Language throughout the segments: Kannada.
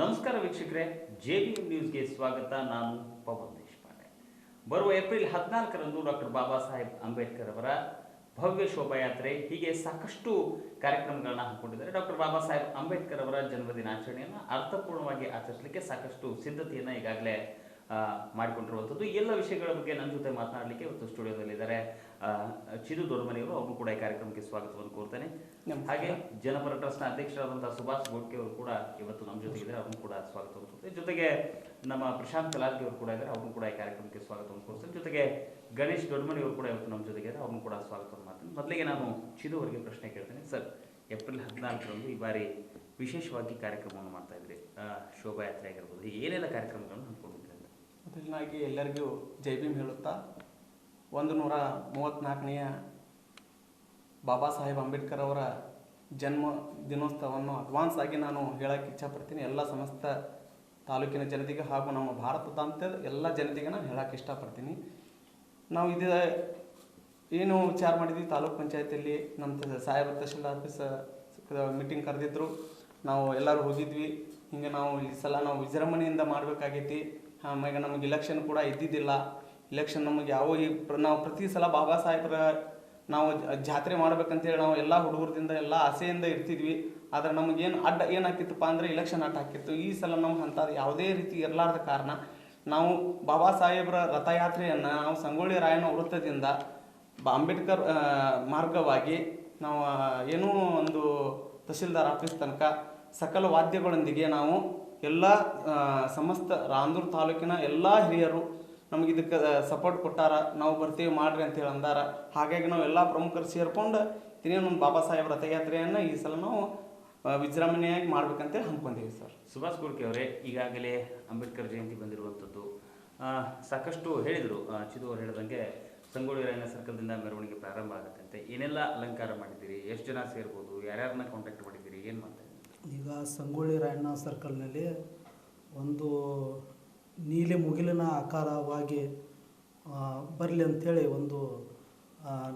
ನಮಸ್ಕಾರ ವೀಕ್ಷಕರೇ, ಜೆ ಬಿ ಎಂ ನ್ಯೂಸ್ಗೆ ಸ್ವಾಗತ. ನಾನು ಪವನ್ ದೇಶಪಾಂಡೆ. ಬರುವ ಏಪ್ರಿಲ್ ಹದಿನಾಲ್ಕರಂದು ಡಾಕ್ಟರ್ ಬಾಬಾ ಸಾಹೇಬ್ ಅಂಬೇಡ್ಕರ್ ಅವರ ಭವ್ಯ ಶೋಭಾಯಾತ್ರೆ ಹೀಗೆ ಸಾಕಷ್ಟು ಕಾರ್ಯಕ್ರಮಗಳನ್ನು ಹಾಕೊಂಡಿದ್ದಾರೆ ಡಾಕ್ಟರ್ ಬಾಬಾ ಸಾಹೇಬ್ ಅಂಬೇಡ್ಕರ್ ಅವರ ಜನ್ಮದಿನಾಚರಣೆಯನ್ನು ಅರ್ಥಪೂರ್ಣವಾಗಿ ಆಚರಿಸಲಿಕ್ಕೆ ಸಾಕಷ್ಟು ಸಿದ್ಧತೆಯನ್ನು ಈಗಾಗಲೇ ಮಾಡಿಕೊಂಡಿರುವಂಥದ್ದು. ಎಲ್ಲ ವಿಷಯಗಳ ಬಗ್ಗೆ ನನ್ನ ಜೊತೆ ಮಾತನಾಡಲಿಕ್ಕೆ ಇವತ್ತು ಸ್ಟುಡಿಯೋದಲ್ಲಿದ್ದಾರೆ ಇದ್ದಾರೆ ಚಿದು ದೊಡ್ಡಮನೆಯವರು ಅವರು ಕೂಡ ಈ ಕಾರ್ಯಕ್ರಮಕ್ಕೆ ಸ್ವಾಗತವನ್ನು ಕೋರ್ತೇನೆ. ಹಾಗೆ ಜನಪರ ಟ್ರಸ್ಟ್ನ ಅಧ್ಯಕ್ಷರಾದಂಥ ಸುಭಾಷ್ ಗೋಡ್ಕೆ ಅವರು ಕೂಡ ಇವತ್ತು ನಮ್ಮ ಜೊತೆಗಿದ್ದಾರೆ ಅವ್ರನ್ನು ಕೂಡ ಸ್ವಾಗತವನ್ನು ಕೋರ್ತೇನೆ. ಜೊತೆಗೆ ನಮ್ಮ ಪ್ರಶಾಂತ್ ಕಲಾದ್ಗಿ ಅವರು ಕೂಡ ಇದ್ದಾರೆ. ಅವ್ರನ್ನು ಕೂಡ ಈ ಕಾರ್ಯಕ್ರಮಕ್ಕೆ ಸ್ವಾಗತವನ್ನು ಕೋರ್ತೇನೆ. ಜೊತೆಗೆ ಗಣೇಶ್ ದೊಡ್ಮನಿ ಅವರು ಕೂಡ ಇವತ್ತು ನಮ್ಮ ಜೊತೆಗಿದ್ದಾರೆ ಅವ್ರನ್ನು ಕೂಡ ಸ್ವಾಗತವನ್ನು ಮಾಡ್ತೇನೆ. ಮೊದಲಿಗೆ ನಾನು ಚಿದು ಅವರಿಗೆ ಪ್ರಶ್ನೆ ಕೇಳ್ತೇನೆ. ಸರ್ ಏಪ್ರಿಲ್ ಹದಿನಾಲ್ಕರಂದು ಈ ಬಾರಿ ವಿಶೇಷವಾಗಿ ಕಾರ್ಯಕ್ರಮವನ್ನು ಮಾಡ್ತಾ ಇದ್ರಿ. ಶೋಭಾಯಾತ್ರೆ ಆಗಿರ್ಬೋದು ಏನೆಲ್ಲ ಕಾರ್ಯಕ್ರಮಗಳನ್ನು ಹಮ್ಮಿಕೊಂಡಿದ್ರಿ ಅಂತ ಮೊದಲನಾಗಿ ಎಲ್ಲರಿಗೂ ಜೈ ಭೀಮ್ ಹೇಳುತ್ತಾ, ಒಂದು ನೂರ ಮೂವತ್ತ್ನಾಲ್ಕನೆಯ ಬಾಬಾ ಸಾಹೇಬ್ ಅಂಬೇಡ್ಕರ್ ಅವರ ಜನ್ಮ ದಿನೋತ್ಸವವನ್ನು ಅಡ್ವಾನ್ಸ್ ಆಗಿ ನಾನು ಹೇಳಕ್ಕೆ ಇಚ್ಛಪಡ್ತೀನಿ. ಎಲ್ಲ ಸಮಸ್ತ ತಾಲೂಕಿನ ಜನತೆಗೆ ಹಾಗೂ ನಮ್ಮ ಭಾರತದಂತೆ ಎಲ್ಲ ಜನತೆಗೆ ನಾನು ಹೇಳಕ್ಕೆ ಇಷ್ಟಪಡ್ತೀನಿ ನಾವು ಇದೇ ಏನು ವಿಚಾರ ಮಾಡಿದ್ವಿ, ತಾಲೂಕ್ ಪಂಚಾಯತಿಯಲ್ಲಿ ನಮ್ಮ ಸಾಹೇಬ್ ತಹಶೀಲ್ ಆಫೀಸ್ ಮೀಟಿಂಗ್ ಕರೆದಿದ್ರು. ನಾವು ಎಲ್ಲರೂ ಹೋಗಿದ್ವಿ. ಹಿಂಗೆ ನಾವು ಈ ಸಲ ನಾವು ವಿಜೃಂಭಣೆಯಿಂದ ಮಾಡಬೇಕಾಗೈತಿ. ಆಮ್ಯಾಗ ನಮಗೆ ಇಲೆಕ್ಷನ್ ಕೂಡ ಇದ್ದಿದ್ದಿಲ್ಲ. ಇಲೆಕ್ಷನ್ ನಮಗೆ ಯಾವ ನಾವು ಪ್ರತಿ ಸಲ ಬಾಬಾ ಸಾಹೇಬ್ರ ನಾವು ಜಾತ್ರೆ ಮಾಡ್ಬೇಕಂತೇಳಿ ನಾವು ಎಲ್ಲ ಹುಡುಗರದಿಂದ ಎಲ್ಲ ಆಸೆಯಿಂದ ಇರ್ತಿದ್ವಿ. ಆದರೆ ನಮಗೇನು ಅಡ್ಡ ಏನಾಕಿತ್ತಪ್ಪ ಅಂದರೆ ಇಲೆಕ್ಷನ್ ಅಡ್ಡ ಹಾಕಿತ್ತು ಈ ಸಲ ನಮ್ಗೆ ಅಂಥದ್ದು ಯಾವುದೇ ರೀತಿ ಇರಲಾರ್ದ ಕಾರಣ ನಾವು ಬಾಬಾ ಸಾಹೇಬ್ರ ರಥಯಾತ್ರೆಯನ್ನು ನಾವು ಸಂಗೊಳ್ಳಿ ರಾಯಣ್ಣ ವೃತ್ತದಿಂದ ಅಂಬೇಡ್ಕರ್ ಮಾರ್ಗವಾಗಿ ನಾವು ಏನೂ ಒಂದು ತಹಸೀಲ್ದಾರ್ ಆಫೀಸ್ ತನಕ ಸಕಲ ವಾದ್ಯಗಳೊಂದಿಗೆ ನಾವು ಎಲ್ಲ ಸಮಸ್ತ ರಾಂದೂರು ತಾಲೂಕಿನ ಎಲ್ಲ ಹಿರಿಯರು ನಮಗೆ ಇದಕ್ಕೆ ಸಪೋರ್ಟ್ ಕೊಟ್ಟಾರ. ನಾವು ಬರ್ತೀವಿ, ಮಾಡ್ರಿ ಅಂತ ಹೇಳಿ ಅಂದಾರ. ಹಾಗಾಗಿ ನಾವು ಎಲ್ಲ ಪ್ರಮುಖರು ಸೇರ್ಕೊಂಡು ಇನ್ನೇನೊಂದು ಬಾಬಾ ಸಾಹೇಬ್ ರಥಯಾತ್ರೆಯನ್ನು ಈ ಸಲ ನಾವು ವಿಜೃಂಭಣೆಯಾಗಿ ಮಾಡ್ಬೇಕಂತೇಳಿ ಹಮ್ಮಿಕೊಂಡಿವಿ ಸರ್. ಸುಭಾಷ್ ಕುರ್ಕಿ ಅವರೇ ಈಗಾಗಲೇ ಅಂಬೇಡ್ಕರ್ ಜಯಂತಿ ಬಂದಿರುವಂಥದ್ದು ಸಾಕಷ್ಟು ಹೇಳಿದರು. ಚಿದು ಅವರು ಹೇಳಿದಂಗೆ ಸಂಗೊಳ್ಳಿ ರಾಯಣ್ಣ ಸರ್ಕಲ್ದಿಂದ ಮೆರವಣಿಗೆ ಪ್ರಾರಂಭ ಆಗುತ್ತೆ ಏನೆಲ್ಲ ಅಲಂಕಾರ ಮಾಡಿದ್ದೀರಿ? ಎಷ್ಟು ಜನ ಸೇರ್ಬೋದು? ಯಾರ್ಯಾರನ್ನ ಕಾಂಟ್ಯಾಕ್ಟ್ ಮಾಡಿದ್ದೀರಿ? ಏನು ಮಾಡ್ತಾ ಇದ್ದೀರಿ? ಈಗ ಸಂಗೊಳ್ಳಿ ರಾಯಣ್ಣ ಸರ್ಕಲ್ನಲ್ಲಿ ಒಂದು ನೀಲಿ ಮುಗಿಲಿನ ಆಕಾರವಾಗಿ ಬರಲಿ ಅಂಥೇಳಿ ಒಂದು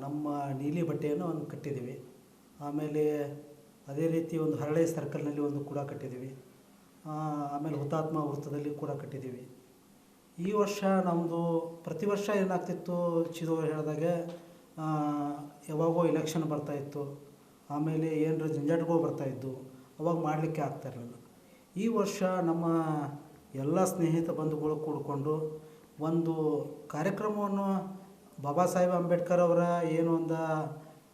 ನಮ್ಮ ನೀಲಿ ಬಟ್ಟೆಯನ್ನು ಒಂದು ಕಟ್ಟಿದ್ದೀವಿ. ಆಮೇಲೆ ಅದೇ ರೀತಿ ಒಂದು ಹರಳೆ ಸರ್ಕಲ್ನಲ್ಲಿ ಒಂದು ಕೂಡ ಕಟ್ಟಿದ್ದೀವಿ. ಆಮೇಲೆ ಹುತಾತ್ಮ ವೃತ್ತದಲ್ಲಿ ಕೂಡ ಕಟ್ಟಿದ್ದೀವಿ. ಈ ವರ್ಷ ನಮ್ಮದು ಪ್ರತಿ ವರ್ಷ ಏನಾಗ್ತಿತ್ತು ಚಿದು ಹೇಳಿದಾಗೆ ಯಾವಾಗೋ ಇಲೆಕ್ಷನ್ ಬರ್ತಾಯಿತ್ತು ಆಮೇಲೆ ಏನರ ಜಂಜಾಟಗಳು ಬರ್ತಾಯಿದ್ದು ಅವಾಗ ಮಾಡಲಿಕ್ಕೆ ಆಗ್ತಾ ಇರಲಿಲ್ಲ. ಈ ವರ್ಷ ನಮ್ಮ ಎಲ್ಲ ಸ್ನೇಹಿತ ಬಂಧುಗಳು ಕೂಡಿಕೊಂಡು ಒಂದು ಕಾರ್ಯಕ್ರಮವನ್ನು ಬಾಬಾ ಸಾಹೇಬ್ ಅಂಬೇಡ್ಕರ್ ಅವರ ಏನು ಒಂದು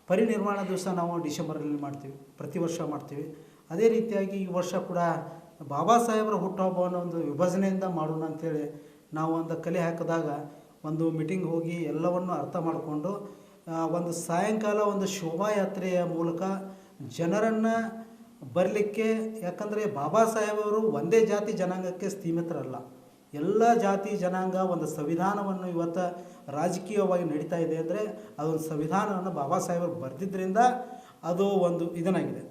ಪರಿನಿರ್ಮಾಣ ದಿವಸ ನಾವು ಡಿಸೆಂಬರಲ್ಲಿ ಮಾಡ್ತೀವಿ, ಪ್ರತಿ ವರ್ಷ ಮಾಡ್ತೀವಿ. ಅದೇ ರೀತಿಯಾಗಿ ಈ ವರ್ಷ ಕೂಡ ಬಾಬಾ ಸಾಹೇಬರ ಹುಟ್ಟುಹಬ್ಬವನ್ನು ಒಂದು ವಿಭಜನೆಯಿಂದ ಮಾಡೋಣ ಅಂಥೇಳಿ ನಾವು ಒಂದು ಕಲೆ ಹಾಕಿದಾಗ ಒಂದು ಮೀಟಿಂಗ್ ಹೋಗಿ ಎಲ್ಲವನ್ನು ಅರ್ಥ ಮಾಡಿಕೊಂಡು ಒಂದು ಸಾಯಂಕಾಲ ಒಂದು ಶೋಭಾಯಾತ್ರೆಯ ಮೂಲಕ ಜನರನ್ನು ಬರಲಿಕ್ಕೆ, ಯಾಕಂದರೆ ಬಾಬಾ ಸಾಹೇಬರು ಒಂದೇ ಜಾತಿ ಜನಾಂಗಕ್ಕೆ ಸೀಮಿತರಲ್ಲ. ಎಲ್ಲ ಜಾತಿ ಜನಾಂಗ ಒಂದು ಸಂವಿಧಾನವನ್ನು ಇವತ್ತು ರಾಜಕೀಯವಾಗಿ ನಡೀತಾ ಇದೆ ಅಂದರೆ ಅದೊಂದು ಸಂವಿಧಾನವನ್ನು ಬಾಬಾ ಸಾಹೇಬರು ಬರೆದಿದ್ದರಿಂದ ಅದು ಒಂದು ಇದನ್ನಾಗಿದೆ.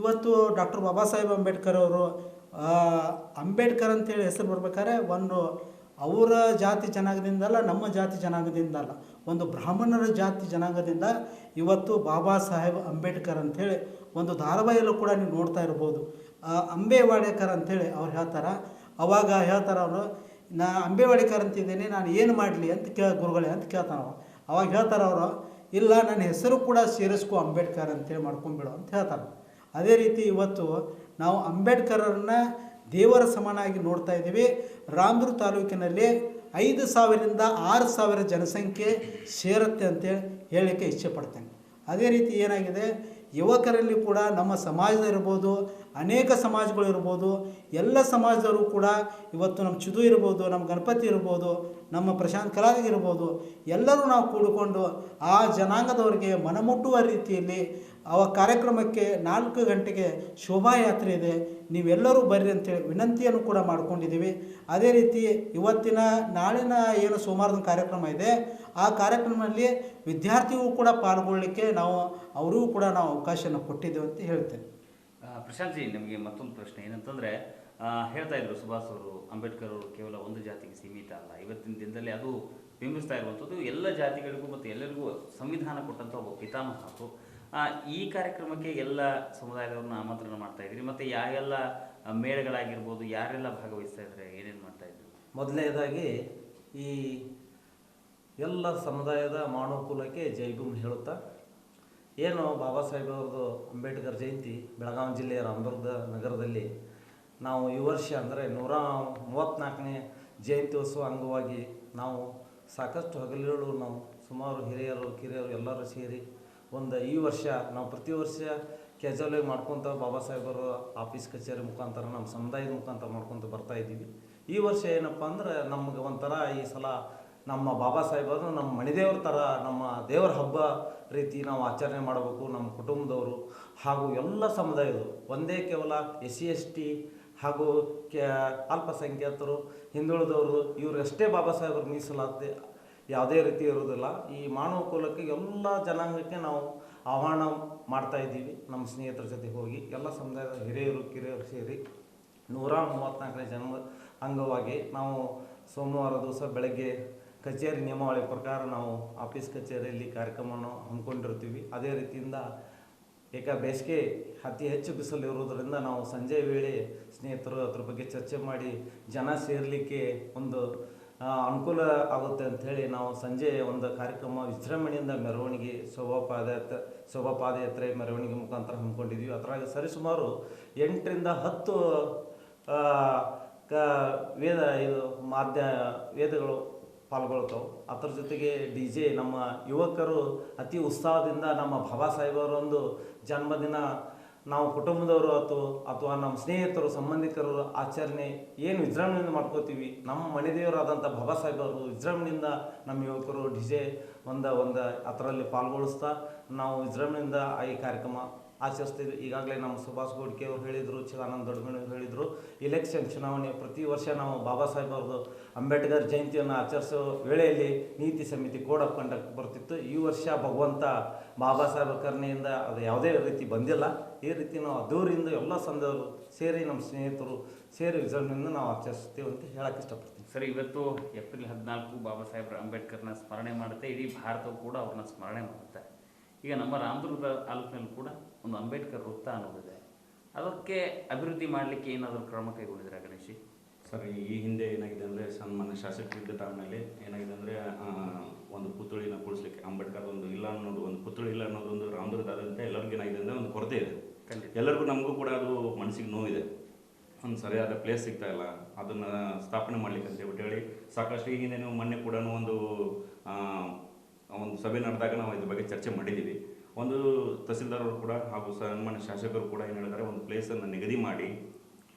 ಇವತ್ತು ಡಾಕ್ಟರ್ ಬಾಬಾ ಸಾಹೇಬ್ ಅಂಬೇಡ್ಕರ್ ಅವರು ಅಂಬೇಡ್ಕರ್ ಅಂತೇಳಿ ಹೆಸರು ಬರ್ಬೇಕಾದ್ರೆ ಒಂದು ಅವರ ಜಾತಿ ಜನಾಂಗದಿಂದಲ್ಲ, ನಮ್ಮ ಜಾತಿ ಜನಾಂಗದಿಂದಲ್ಲ. ಒಂದು ಬ್ರಾಹ್ಮಣರ ಜಾತಿ ಜನಾಂಗದಿಂದ ಇವತ್ತು ಬಾಬಾ ಸಾಹೇಬ್ ಅಂಬೇಡ್ಕರ್ ಅಂಥೇಳಿ ಒಂದು ಧಾರಾವಾಹಿಯಲ್ಲೂ ಕೂಡ ನೀವು ನೋಡ್ತಾ ಇರ್ಬೋದು. ಅಂಬೇವಾಡೇಕರ್ ಅಂಥೇಳಿ ಅವ್ರು ಹೇಳ್ತಾರೆ. ಅವಾಗ ಹೇಳ್ತಾರೆ ಅವರು, ನಾ ಅಂಬೇವಾಡೇಕರ್ ಅಂತಿದ್ದೀನಿ, ನಾನು ಏನು ಮಾಡಲಿ ಅಂತ ಕೇಳ, ಗುರುಗಳೇ ಅಂತ ಕೇಳ್ತಾನವ ಅವ ಅವಾಗ ಹೇಳ್ತಾರೆ ಅವರು, ಇಲ್ಲ, ನನ್ನ ಹೆಸರು ಕೂಡ ಸೇರಿಸ್ಕೊ ಅಂಬೇಡ್ಕರ್ ಅಂತೇಳಿ ಮಾಡ್ಕೊಂಬಿಡು ಅಂತ ಹೇಳ್ತಾರೆ. ಅದೇ ರೀತಿ ಇವತ್ತು ನಾವು ಅಂಬೇಡ್ಕರನ್ನ ದೇವರ ಸಮಾನಾಗಿ ನೋಡ್ತಾ ಇದ್ದೀವಿ. ರಾಮದುರ್ಗ ತಾಲೂಕಿನಲ್ಲಿ ಐದು ಸಾವಿರದಿಂದ ಆರು ಸಾವಿರ ಜನಸಂಖ್ಯೆ ಸೇರುತ್ತೆ ಅಂತೇಳಿ ಹೇಳಲಿಕ್ಕೆ ಇಚ್ಛೆಪಡ್ತೇನೆ ಅದೇ ರೀತಿ ಏನಾಗಿದೆ? ಯುವಕರಲ್ಲಿ ಕೂಡ ನಮ್ಮ ಸಮಾಜದಲ್ಲಿರ್ಬೋದು ಅನೇಕ ಸಮಾಜಗಳು ಇರ್ಬೋದು, ಎಲ್ಲ ಸಮಾಜದವರು ಕೂಡ ಇವತ್ತು ನಮ್ಮ ಚಿದು ಇರ್ಬೋದು, ನಮ್ಮ ಗಣಪತಿ ಇರ್ಬೋದು, ನಮ್ಮ ಪ್ರಶಾಂತ್ ಕಲಾವಿದ ಇರ್ಬೋದು, ಎಲ್ಲರೂ ನಾವು ಕೂಡಿಕೊಂಡು ಆ ಜನಾಂಗದವರಿಗೆ ಮನಮುಟ್ಟುವ ರೀತಿಯಲ್ಲಿ ಅವ ಕಾರ್ಯಕ್ರಮಕ್ಕೆ ನಾಲ್ಕು ಗಂಟೆಗೆ ಶೋಭಾಯಾತ್ರೆ ಇದೆ ನೀವೆಲ್ಲರೂ ಬರ್ರಿ ಅಂತೇಳಿ ವಿನಂತಿಯನ್ನು ಕೂಡ ಮಾಡ್ಕೊಂಡಿದ್ದೀವಿ. ಅದೇ ರೀತಿ ಇವತ್ತಿನ ನಾಳಿನ ಏನು ಸೋಮವಾರದ ಕಾರ್ಯಕ್ರಮ ಇದೆ ಆ ಕಾರ್ಯಕ್ರಮದಲ್ಲಿ ವಿದ್ಯಾರ್ಥಿಗಳು ಕೂಡ ಪಾಲ್ಗೊಳ್ಳಿಕ್ಕೆ ನಾವು ಅವರಿಗೂ ಕೂಡ ನಾವು ಅವಕಾಶನ ಕೊಟ್ಟಿದ್ದೇವೆ ಅಂತ ಹೇಳ್ತೇನೆ. ಆ, ಪ್ರಶಾಂತ್ ಜಿ ನಿಮಗೆ ಮತ್ತೊಂದು ಪ್ರಶ್ನೆ. ಏನಂತಂದರೆ ಹೇಳ್ತಾ ಇದ್ರು ಸುಭಾಷ್ ಅವರು ಅಂಬೇಡ್ಕರ್ ಅವರು ಕೇವಲ ಒಂದು ಜಾತಿಗೆ ಸೀಮಿತ ಅಲ್ಲ. ಇವತ್ತಿನ ದಿನದಲ್ಲಿ ಅದು ಬಿಂಬಿಸ್ತಾ ಇರುವಂಥದ್ದು ಎಲ್ಲ ಜಾತಿಗಳಿಗೂ ಮತ್ತು ಎಲ್ಲರಿಗೂ ಸಂವಿಧಾನ ಕೊಟ್ಟಂಥ ಒಬ್ಬ ಪಿತಾಮಹ ಆ, ಈ ಕಾರ್ಯಕ್ರಮಕ್ಕೆ ಎಲ್ಲ ಸಮುದಾಯದವ್ರನ್ನ ಆಮಂತ್ರಣ ಮಾಡ್ತಾ ಇದ್ದೀರಿ. ಮತ್ತು ಯಾವೆಲ್ಲ ಮೇಳಗಳಾಗಿರ್ಬೋದು, ಯಾರೆಲ್ಲ ಭಾಗವಹಿಸ್ತಾ ಇದ್ದಾರೆ, ಏನೇನು ಮಾಡ್ತಾ ಇದ್ರು? ಮೊದಲನೇದಾಗಿ ಈ ಎಲ್ಲ ಸಮುದಾಯದ ಮಾನುಕೂಲಕ್ಕೆ ಜೈಭೂಮಿ ಹೇಳುತ್ತಾ, ಏನು ಬಾಬಾ ಸಾಹೇಬ್ರವ್ರದ್ದು ಅಂಬೇಡ್ಕರ್ ಜಯಂತಿ ಬೆಳಗಾವಿ ಜಿಲ್ಲೆಯ ರಾಮದುರ್ಗ ನಗರದಲ್ಲಿ ನಾವು ಈ ವರ್ಷ ಅಂದರೆ ನೂರ ಮೂವತ್ತ್ನಾಲ್ಕನೇ ಜಯಂತ್ಯೋತ್ಸವ ಅಂಗವಾಗಿ ನಾವು ಸಾಕಷ್ಟು ಹಗಲಿರುಳು ನಾವು ಸುಮಾರು ಹಿರಿಯರು, ಕಿರಿಯರು ಎಲ್ಲರೂ ಸೇರಿ ಒಂದು ಈ ವರ್ಷ ನಾವು ಪ್ರತಿ ವರ್ಷ ಕ್ಯಾಜುವಲಾಗಿ ಮಾಡ್ಕೊತ ಬಾಬಾ ಸಾಹೇಬರು ಆಫೀಸ್ ಕಚೇರಿ ಮುಖಾಂತರ ನಮ್ಮ ಸಮುದಾಯದ ಮುಖಾಂತರ ಮಾಡ್ಕೊತ ಬರ್ತಾ ಇದ್ದೀವಿ. ಈ ವರ್ಷ ಏನಪ್ಪ ಅಂದ್ರೆ ನಮ್ಗೆ ಒಂಥರ ಈ ಸಲ ನಮ್ಮ ಬಾಬಾ ಸಾಹೇಬರು ನಮ್ಮ ಮಣಿದೇವ್ರ ಥರ ನಮ್ಮ ದೇವರ ಹಬ್ಬ ರೀತಿ ನಾವು ಆಚರಣೆ ಮಾಡಬೇಕು ನಮ್ಮ ಕುಟುಂಬದವರು ಹಾಗೂ ಎಲ್ಲ ಸಮುದಾಯದವರು. ಒಂದೇ ಕೇವಲ ಎಸ್ ಸಿ ಎಸ್ ಟಿ ಹಾಗೂ ಕ್ಯಾ ಅಲ್ಪಸಂಖ್ಯಾತರು, ಹಿಂದುಳಿದವರು ಇವರಷ್ಟೇ ಬಾಬಾ ಸಾಹೇಬರು ಮೀಸಲಾತಿ ಯಾವುದೇ ರೀತಿ ಇರುವುದಿಲ್ಲ. ಈ ಮಾನವ ಕುಲಕ್ಕೆ ಎಲ್ಲ ಜನಾಂಗಕ್ಕೆ ನಾವು ಆಹ್ವಾನ ಮಾಡ್ತಾ ಇದ್ದೀವಿ. ನಮ್ಮ ಸ್ನೇಹಿತರ ಜೊತೆ ಹೋಗಿ ಎಲ್ಲ ಸಮುದಾಯದ ಹಿರಿಯರು, ಕಿರಿಯರು ಸೇರಿ ನೂರ ಮೂವತ್ತ್ನಾಲ್ಕನೇ ಜನ್ಮ ಅಂಗವಾಗಿ ನಾವು ಸೋಮವಾರ ದಿವಸ ಬೆಳಗ್ಗೆ ಕಚೇರಿ ನಿಯಮಾವಳಿ ಪ್ರಕಾರ ನಾವು ಆಫೀಸ್ ಕಚೇರಿಯಲ್ಲಿ ಕಾರ್ಯಕ್ರಮವನ್ನು ಹಮ್ಮಿಕೊಂಡಿರ್ತೀವಿ. ಅದೇ ರೀತಿಯಿಂದ ಏಕ ಬೇಸಿಗೆ ಅತಿ ಹೆಚ್ಚು ಬಿಸಿಲು ಇರುವುದರಿಂದ ನಾವು ಸಂಜೆ ವೇಳೆ ಸ್ನೇಹಿತರು ಅದ್ರ ಬಗ್ಗೆ ಚರ್ಚೆ ಮಾಡಿ ಜನ ಸೇರಲಿಕ್ಕೆ ಒಂದು ಅನುಕೂಲ ಆಗುತ್ತೆ ಅಂಥೇಳಿ ನಾವು ಸಂಜೆ ಒಂದು ಕಾರ್ಯಕ್ರಮ ವಿಜೃಂಭಣೆಯಿಂದ ಮೆರವಣಿಗೆ ಶೋಭಾ ಪಾದಯಾತ್ರೆ ಶೋಭಾ ಪಾದಯಾತ್ರೆ ಮೆರವಣಿಗೆ ಮುಖಾಂತರ ಹಮ್ಮಿಕೊಂಡಿದ್ವಿ. ಅದರಾಗ ಸರಿಸುಮಾರು ಎಂಟರಿಂದ ಹತ್ತು ಕ, ವೇದ ಇದು ಮಾಧ್ಯ, ವೇದಗಳು ಪಾಲ್ಗೊಳ್ತಾವೆ. ಅದರ ಜೊತೆಗೆ ಡಿ ಜೆ ನಮ್ಮ ಯುವಕರು ಅತಿ ಉತ್ಸಾಹದಿಂದ ನಮ್ಮ ಬಾಬಾ ಸಾಹೇಬರೊಂದು ಜನ್ಮದಿನ ನಾವು ಕುಟುಂಬದವರು ಅಥವಾ ಅಥವಾ ನಮ್ಮ ಸ್ನೇಹಿತರು, ಸಂಬಂಧಿಕರು ಆಚರಣೆ ಏನು ವಿಜೃಂಭಣೆಯಿಂದ ಮಾಡ್ಕೋತೀವಿ, ನಮ್ಮ ಮನೆದೇವರಾದಂಥ ಬಾಬಾ ಸಾಹೇಬರು ವಿಜೃಂಭಣೆಯಿಂದ ನಮ್ಮ ಯುವಕರು ಡಿ ಜೆ ಒಂದು ಒಂದು ಅದರಲ್ಲಿ ಪಾಲ್ಗೊಳಿಸ್ತಾ ನಾವು ವಿಜೃಂಭಣೆಯಿಂದ ಈ ಕಾರ್ಯಕ್ರಮ ಆಚರಿಸ್ತಿದ್ವಿ. ಈಗಾಗಲೇ ನಮ್ಮ ಸುಭಾಷ್ ಗೋಡ್ಕೆ ಅವರು ಹೇಳಿದರು, ಚಿದಾನಂದ ದೊಡ್ಡಮನೆ ಅವರು ಹೇಳಿದರು ಇಲೆಕ್ಷನ್ ಚುನಾವಣೆ ಪ್ರತಿ ವರ್ಷ ನಾವು ಬಾಬಾ ಸಾಹೇಬ್ ಅವ್ರದ್ದು ಅಂಬೇಡ್ಕರ್ ಜಯಂತಿಯನ್ನು ಆಚರಿಸೋ ವೇಳೆಯಲ್ಲಿ ನೀತಿ ಸಮಿತಿ ಕೋಡ್ ಆಫ್ ಕಂಡಕ್ಟ್ ಬರ್ತಿತ್ತು. ಈ ವರ್ಷ ಭಗವಂತ ಬಾಬಾ ಸಾಹೇಬ್ ಕರ್ಣೆಯಿಂದ ಅದು ಯಾವುದೇ ರೀತಿ ಬಂದಿಲ್ಲ. ಈ ರೀತಿ ನಾವು ಅದೂರಿಂದ ಎಲ್ಲ ಸಂದವರು ಸೇರಿ ನಮ್ಮ ಸ್ನೇಹಿತರು ಸೇರಿ ವಿಸರ್ಜನೆಯಿಂದ ನಾವು ಆಚರಿಸ್ತೀವಿ ಅಂತ ಹೇಳಕ್ಕೆ ಇಷ್ಟಪಡ್ತೀನಿ. ಸರಿ ಇವತ್ತು ಏಪ್ರಿಲ್ ಹದಿನಾಲ್ಕು ಬಾಬಾ ಸಾಹೇಬ್ರ ಅಂಬೇಡ್ಕರ್ನ ಸ್ಮರಣೆ ಮಾಡುತ್ತೆ ಇಡೀ ಭಾರತವು ಕೂಡ ಅವ್ರನ್ನ ಸ್ಮರಣೆ ಮಾಡುತ್ತೆ. ಈಗ ನಮ್ಮ ರಾಮದುರ್ಗ ತಾಲೂಕಿನಲ್ಲಿ ಕೂಡ ಒಂದು ಅಂಬೇಡ್ಕರ್ ವೃತ್ತ ಅನ್ನೋದಿದೆ. ಅದಕ್ಕೆ ಅಭಿವೃದ್ಧಿ ಮಾಡಲಿಕ್ಕೆ ಏನಾದರೂ ಕ್ರಮ ಕೈಗೊಂಡಿದ್ದೀರಾ ಗಣೇಶಿ? ಸರ್ ಈ ಹಿಂದೆ ಏನಾಗಿದೆ ಅಂದರೆ ಸನ್ಮಾನ್ಯ ಶಾಸಕರಿದ್ದ ಟೈಮ್ನಲ್ಲಿ ಏನಾಗಿದೆ ಅಂದರೆ ಒಂದು ಪುತ್ಥಳಿನ ಕೂಡಿಸ್ಲಿಕ್ಕೆ ಅಂಬೇಡ್ಕರ್ ಒಂದು ಇಲ್ಲ ಅನ್ನೋದು ಒಂದು ಪುತ್ಥಳಿ ಇಲ್ಲ ಅನ್ನೋದು ಒಂದು ರಾಮದುರ್ಗದಾದ್ಯಂತ ಎಲ್ಲರಿಗೂ ಏನಾಗಿದೆ ಅಂದರೆ ಒಂದು ಕೊರತೆ ಇದೆ. ಎಲ್ಲರಿಗೂ ನಮಗೂ ಕೂಡ ಅದು ಮನಸ್ಸಿಗೆ ನೋವಿದೆ. ಒಂದು ಸರಿಯಾದ ಪ್ಲೇಸ್ ಸಿಗ್ತಾ ಇಲ್ಲ. ಅದನ್ನು ಸ್ಥಾಪನೆ ಮಾಡ್ಲಿಕ್ಕೆ ಅಂತ ಹೇಳಿ, ಸಾಕಷ್ಟು ಈಗಿನ ನೀವು ಮೊನ್ನೆ ಕೂಡ ಒಂದು ಒಂದು ಸಭೆ ನಡೆದಾಗ ನಾವು ಇದ್ರ ಬಗ್ಗೆ ಚರ್ಚೆ ಮಾಡಿದ್ದೀವಿ. ಒಂದು ತಹಸೀಲ್ದಾರ್ ಅವರು ಕೂಡ ಹಾಗೂ ಸನ್ಮಾನ್ಯ ಶಾಸಕರು ಕೂಡ ಏನು ಹೇಳಿದ್ದಾರೆ ಒಂದು ಪ್ಲೇಸನ್ನು ನಿಗದಿ ಮಾಡಿ,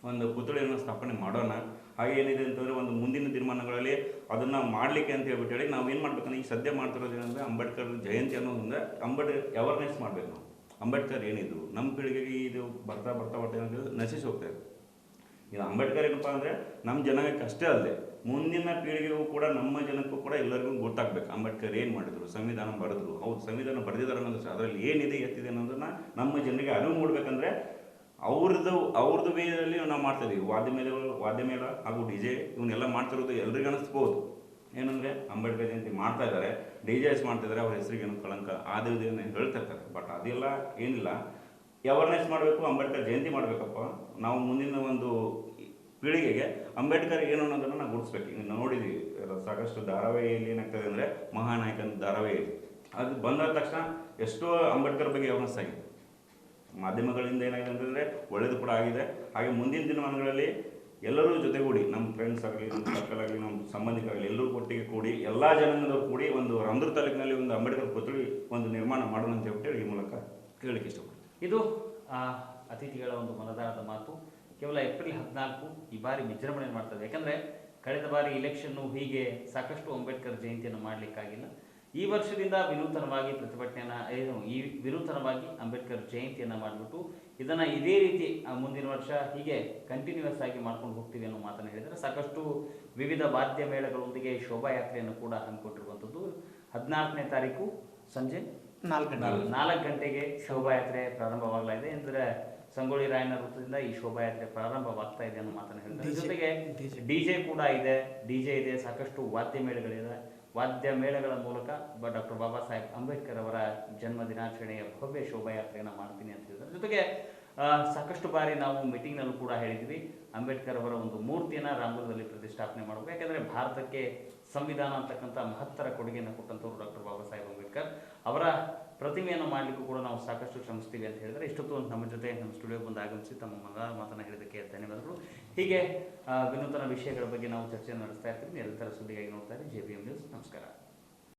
ಒಂದು ಪುತ್ಥಳಿಯನ್ನು ಸ್ಥಾಪನೆ ಮಾಡೋಣ. ಹಾಗೆ ಏನಿದೆ ಅಂತಂದರೆ ಒಂದು ಮುಂದಿನ ತೀರ್ಮಾನಗಳಲ್ಲಿ ಅದನ್ನು ಮಾಡಲಿಕ್ಕೆ ಅಂತ ಹೇಳ್ಬಿಟ್ಟು ಹೇಳಿ, ನಾವು ಏನು ಮಾಡ್ಬೇಕಂದ್ರೆ ಈಗ ಸದ್ಯ ಮಾಡ್ತಿರೋದು ಏನಂದರೆ ಅಂಬೇಡ್ಕರ್ ಜಯಂತಿ ಅನ್ನೋದ್ರಿಂದ ಅಂಬೇಡ್ಕರ್ ಅವೇರ್ನೆಸ್ ಮಾಡಬೇಕು ನಾವು. ಅಂಬೇಡ್ಕರ್ ಏನಿದ್ರು ನಮ್ಮ ಪೀಳಿಗೆಗೆ ಇದು ಬರ್ತಾ ಬರ್ತಾ ಬರ್ತಾ ಅಂತ ನಶಿಸಿ ಹೋಗ್ತಾ ಇದೆ ಇದು ಅಂಬೇಡ್ಕರ್ ಏನಪ್ಪ ಅಂದರೆ ನಮ್ಮ ಜನಕ್ಕೆ ಅಷ್ಟೇ ಅಲ್ಲದೆ ಮುಂದಿನ ಪೀಳಿಗೆಗೂ ಕೂಡ ನಮ್ಮ ಜನಕ್ಕೂ ಕೂಡ ಎಲ್ಲರಿಗೂ ಗೊತ್ತಾಗಬೇಕು ಅಂಬೇಡ್ಕರ್ ಏನು ಮಾಡಿದ್ರು, ಸಂವಿಧಾನ ಬರೆದ್ರು. ಹೌದು, ಸಂವಿಧಾನ ಬರೆದಿದ್ದಾರೆ ಅನ್ನೋದು ಅದರಲ್ಲಿ ಏನಿದೆ ಎತ್ತಿದೆ ಅನ್ನೋದನ್ನ ನಮ್ಮ ಜನರಿಗೆ ಅರಿವು ಮೂಡಬೇಕಂದ್ರೆ ಅವ್ರದ್ದು ಅವ್ರದ್ದು ವೇದಲ್ಲಿ ನಾವು ಮಾಡ್ತಾ ಇದ್ದೀವಿ ವಾದ್ಯ ಮೇಲೆ ವಾದ್ಯ ಮೇಳ ಹಾಗೂ ಡಿ ಜೆ ಇವನ್ನೆಲ್ಲ ಮಾಡ್ತಿರೋದು ಎಲ್ರಿಗೂ ಅನಿಸ್ಬೋದು. ಏನಂದರೆ ಅಂಬೇಡ್ಕರ್ ಜಯಂತಿ ಮಾಡ್ತಾ ಇದ್ದಾರೆ, ಡಿ ಜೆ ಎಸ್ ಮಾಡ್ತಾ ಇದ್ದಾರೆ, ಅವ್ರ ಹೆಸರಿಗೆ ಏನು ಕಳಂಕ. ಅದು ಇದು ಹೇಳ್ತಾ ಇರ್ತಾರೆ. ಬಟ್ ಅದೆಲ್ಲ ಏನಿಲ್ಲ. ಅವೇರ್ನೆಸ್ ಮಾಡಬೇಕು, ಅಂಬೇಡ್ಕರ್ ಜಯಂತಿ ಮಾಡಬೇಕಪ್ಪ. ನಾವು ಮುಂದಿನ ಒಂದು ಪೀಳಿಗೆಗೆ ಅಂಬೇಡ್ಕರ್ ಏನು ಅನ್ನೋದನ್ನು ನಾವು ನಾವು ನೋಡಿದ್ದೀವಿ ಸಾಕಷ್ಟು ಧಾರಾವಾಹಿಯಲ್ಲಿ ಏನಾಗ್ತದೆ ಅಂದರೆ ಮಹಾನಾಯಕನ ಧಾರಾವಾಹಿ ಅದು ಬಂದಾದ ತಕ್ಷಣ ಎಷ್ಟೋ ಅಂಬೇಡ್ಕರ್ ಬಗ್ಗೆ ಅವೇರ್ನೆಸ್ ಆಗಿದೆ. ಮಾಧ್ಯಮಗಳಿಂದ ಏನಾಗಿದೆ ಅಂತಂದರೆ ಒಳ್ಳೆಯದು ಕೂಡ ಆಗಿದೆ. ಹಾಗೆ ಮುಂದಿನ ದಿನಮಾನಗಳಲ್ಲಿ ಎಲ್ಲರೂ ಜೊತೆಗೂಡಿ ನಮ್ಮ ಫ್ರೆಂಡ್ಸ್ ಆಗಲಿ ನಮ್ಮ ಸರ್ಕಲ್ ಆಗಲಿ ನಮ್ಮ ಸಂಬಂಧಿಕರಾಗಲಿ ಎಲ್ಲರೂ ಒಟ್ಟಿಗೆ ಕೂಡಿ ಎಲ್ಲ ಜನಾಂಗದವ್ರು ಕೂಡಿ ಒಂದು ರಂಧ್ರ ತಾಲೂಕಿನಲ್ಲಿ ಒಂದು ಅಂಬೇಡ್ಕರ್ ಪುತ್ಳಿ ಒಂದು ನಿರ್ಮಾಣ ಮಾಡೋಣ ಅಂತ ಹೇಳ್ಬಿಟ್ಟು ಈ ಮೂಲಕ ಹೇಳಲಿಕ್ಕೆ ಇಷ್ಟಪಡ್ತೀನಿ. ಇದು ಆ, ಅತಿಥಿಗಳ ಒಂದು ಮನದಾಳದ ಮಾತು. ಕೇವಲ ಏಪ್ರಿಲ್ ಹದಿನಾಲ್ಕು ಈ ಬಾರಿ ವಿಜೃಂಭಣೆ ಮಾಡ್ತದೆ. ಯಾಕಂದರೆ ಕಳೆದ ಬಾರಿ ಇಲೆಕ್ಷನ್ನು ಹೀಗೆ ಸಾಕಷ್ಟು ಅಂಬೇಡ್ಕರ್ ಜಯಂತಿಯನ್ನು ಮಾಡಲಿಕ್ಕಾಗಿಲ್ಲ. ಈ ವರ್ಷದಿಂದ ವಿನೂತನವಾಗಿ ಪ್ರತಿಭಟನೆಯನ್ನು ಏನು ಈ ವಿನೂತನವಾಗಿ ಅಂಬೇಡ್ಕರ್ ಜಯಂತಿಯನ್ನ ಮಾಡಿಬಿಟ್ಟು ಇದನ್ನ ಇದೇ ರೀತಿ ಮುಂದಿನ ವರ್ಷ ಹೀಗೆ ಕಂಟಿನ್ಯೂಸ್ ಆಗಿ ಮಾಡ್ಕೊಂಡು ಹೋಗ್ತೀವಿ ಅನ್ನೋ ಮಾತನ್ನು ಹೇಳಿದರೆ ಸಾಕಷ್ಟು ವಿವಿಧ ವಾದ್ಯ ಮೇಳಗಳೊಂದಿಗೆ ಶೋಭಾಯಾತ್ರೆಯನ್ನು ಕೂಡ ಹಮ್ಮಿಕೊಟ್ಟಿರುವಂಥದ್ದು ಹದಿನಾಲ್ಕನೇ ತಾರೀಕು ಸಂಜೆ ನಾಲ್ಕು ನಾಲ್ಕು ಗಂಟೆಗೆ ಶೋಭಾಯಾತ್ರೆ ಪ್ರಾರಂಭವಾಗಲಿದೆ ಅಂದ್ರೆ ಸಂಗೊಳ್ಳಿ ರಾಯಣ್ಣ ವೃತ್ತದಿಂದ ಈ ಶೋಭಾಯಾತ್ರೆ ಪ್ರಾರಂಭವಾಗ್ತಾ ಇದೆ ಅನ್ನೋ ಮಾತನ್ನು ಹೇಳಿದ್ದಾರೆ ಜೊತೆಗೆ ಡಿ ಡಿಜೆ ಕೂಡ ಇದೆ. ಡಿಜೆ ಇದೆ ಸಾಕಷ್ಟು ವಾದ್ಯ ಮೇಳಗಳಿದೆ. ವಾದ್ಯ ಮೇಳಗಳ ಮೂಲಕ ಡಾಕ್ಟರ್ ಬಾಬಾ ಸಾಹೇಬ್ ಅಂಬೇಡ್ಕರ್ ಅವರ ಜನ್ಮ ದಿನಾಚರಣೆಯ ಭವ್ಯ ಶೋಭಾಯಾತ್ರೆಯನ್ನು ಮಾಡ್ತೀನಿ ಅಂತ ಹೇಳಿದ್ರು. ಜೊತೆಗೆ ಸಾಕಷ್ಟು ಬಾರಿ ನಾವು ಮೀಟಿಂಗ್ನಲ್ಲೂ ಕೂಡ ಹೇಳಿದ್ವಿ. ಅಂಬೇಡ್ಕರ್ ಅವರ ಒಂದು ಮೂರ್ತಿಯನ್ನು ರಾಮದುರ್ಗದಲ್ಲಿ ಪ್ರತಿಷ್ಠಾಪನೆ ಮಾಡಬೇಕು. ಯಾಕಂದರೆ ಭಾರತಕ್ಕೆ ಸಂವಿಧಾನ ಅಂತಕ್ಕಂಥ ಮಹತ್ತರ ಕೊಡುಗೆಯನ್ನು ಕೊಟ್ಟಂಥವ್ರು ಡಾಕ್ಟರ್ ಬಾಬಾ ಸಾಹೇಬ್ ಅಂಬೇಡ್ಕರ್. ಅವರ ಪ್ರತಿಮೆಯನ್ನು ಮಾಡಲಿಕ್ಕೂ ಕೂಡ ನಾವು ಸಾಕಷ್ಟು ಶ್ರಮಿಸ್ತೀವಿ ಅಂತ ಹೇಳಿದರೆ, ಇಷ್ಟೊತ್ತು ನಮ್ಮ ಜೊತೆ ನಮ್ಮ ಸ್ಟುಡಿಯೋ ಬಂದು ಆಗಮಿಸಿ ತಮ್ಮ ಮಗ ಮಾತನ್ನು ಹೇಳಿದ್ದಕ್ಕೆ ಧನ್ಯವಾದಗಳು. ಹೀಗೆ ವಿನೂತನ ವಿಷಯಗಳ ಬಗ್ಗೆ ನಾವು ಚರ್ಚೆ ನಡೆಸ್ತಾ ಇರ್ತೀವಿ. ನಿರಂತರ ಸುದ್ದಿಗಾಗಿ ನೋಡ್ತಾ ಇದ್ದೀವಿ ಜೆ ಬಿ ಎಂ ನ್ಯೂಸ್ ನಮಸ್ಕಾರ.